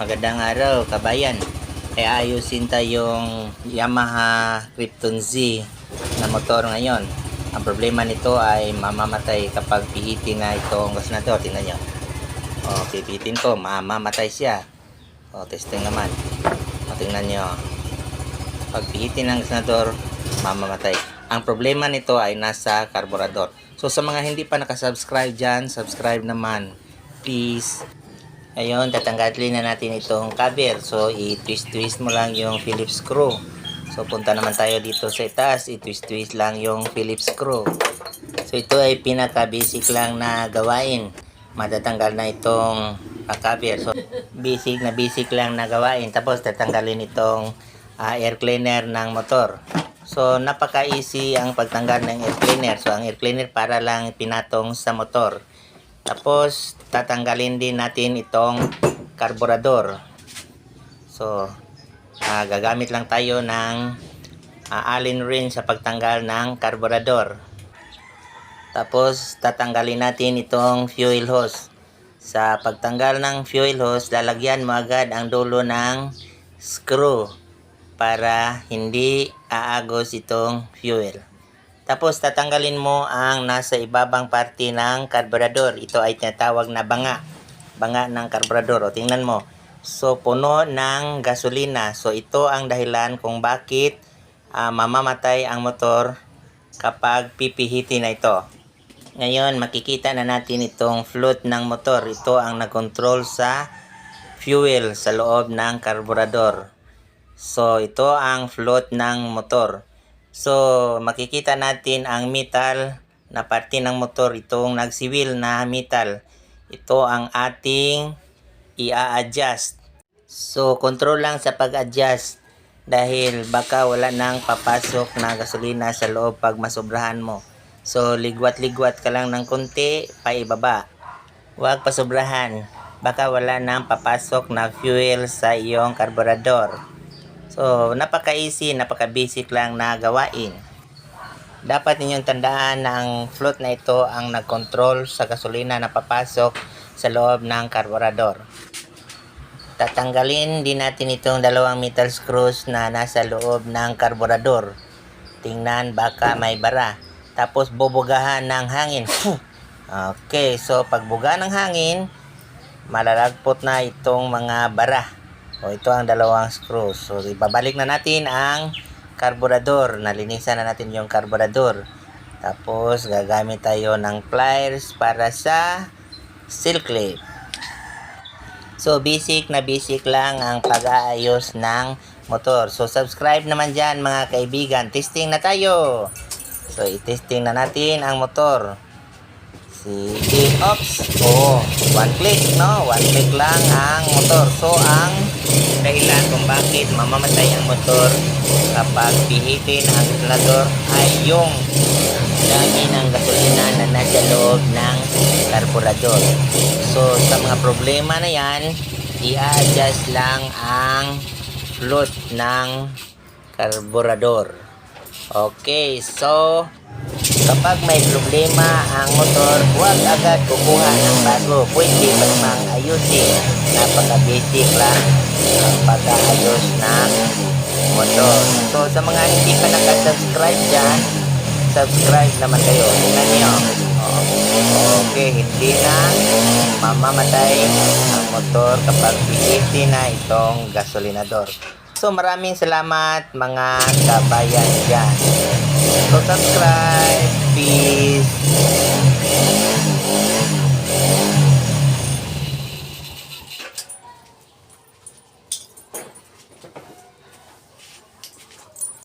Magandang araw, kabayan. Ay ayusin tayong Yamaha Krypton Z na motor ngayon. Ang problema nito ay mamamatay kapag pihitin na itong gasanador. Tingnan nyo. O, pipitin ko, mamamatay siya. O, testing naman. O, tingnan nyo. Pag pihitin ng gasanador, mamamatay. Ang problema nito ay nasa karburador. So, sa mga hindi pa nakasubscribe dyan, subscribe naman. Please. Ayun, tatanggalin na natin itong cover. So, i-twist-twist mo lang yung Phillips screw. So, punta naman tayo dito sa itaas. I-twist-twist lang yung Phillips screw. So, ito ay pinaka-basic lang na gawain. Matatanggal na itong ah, cover. So, basic na basic lang na gawain. Tapos, tatanggalin itong ah, air cleaner ng motor. So, napaka-easy ang pagtanggal ng air cleaner. So, ang air cleaner para lang pinatong sa motor. Tapos, tatanggalin din natin itong karburador. So, ah, gagamit lang tayo ng ah, allen wrench sa pagtanggal ng karburador. Tapos, tatanggalin natin itong fuel hose. Sa pagtanggal ng fuel hose, lalagyan mo agad ang dulo ng screw para hindi aagos itong fuel. Tapos tatanggalin mo ang nasa ibabang parte ng karburador. Ito ay tinatawag na banga. Banga ng karburador. O tingnan mo. So puno ng gasolina. So ito ang dahilan kung bakit ah, mamamatay ang motor kapag pipihitin na ito. Ngayon makikita na natin itong float ng motor. Ito ang nagkontrol sa fuel sa loob ng karburador. So ito ang float ng motor. So, makikita natin ang metal na parte ng motor, itong nagsiwil na metal. Ito ang ating i-adjust. So, control lang sa pag-adjust dahil baka wala nang papasok na gasolina sa loob pag masobrahan mo. So, ligwat-ligwat ka lang ng konti, paibaba. Huwag pasobrahan. Baka wala nang papasok na fuel sa iyong karburador. So, napaka-easy, napaka-basic lang na gawain. Dapat ninyong tandaan na ang float na ito ang nag-control sa gasolina na papasok sa loob ng karburador. Tatanggalin din natin itong dalawang metal screws na nasa loob ng karburador. Tingnan baka may bara. Tapos bubugahan ng hangin. Okay, so pagbuga ng hangin, malalagpot na itong mga bara. O ito ang dalawang screws. So ibabalik na natin ang karburador. Nalinisan na natin yung karburador. Tapos gagamit tayo ng pliers para sa seal clip. So basic na basic lang ang pag-aayos ng motor. So subscribe naman dyan mga kaibigan. Testing na tayo. So i-testing na natin ang motor. Sige, ops. Oh, one click, no? One click lang ang motor. So, ang dahilan kung bakit mamamatay ang motor kapag pihitin ang ventilador ay yung dami ng gasolina na nasa loob ng karburador. So, sa mga problema na yan, i-adjust lang ang float ng karburador. Okay, so kapag may problema ang motor, huwag agad kukuha ng bago. Pwede pa namang ayusin. Napaka-basic lang ang pag-aayos ng motor. So, sa mga hindi pa nakasubscribe dyan, subscribe naman kayo. Tingnan nyo. Okay, hindi na mamamatay ang motor kapag pihitin na itong gasolinador. So, maraming salamat mga kabayan dyan. So, subscribe. Peace!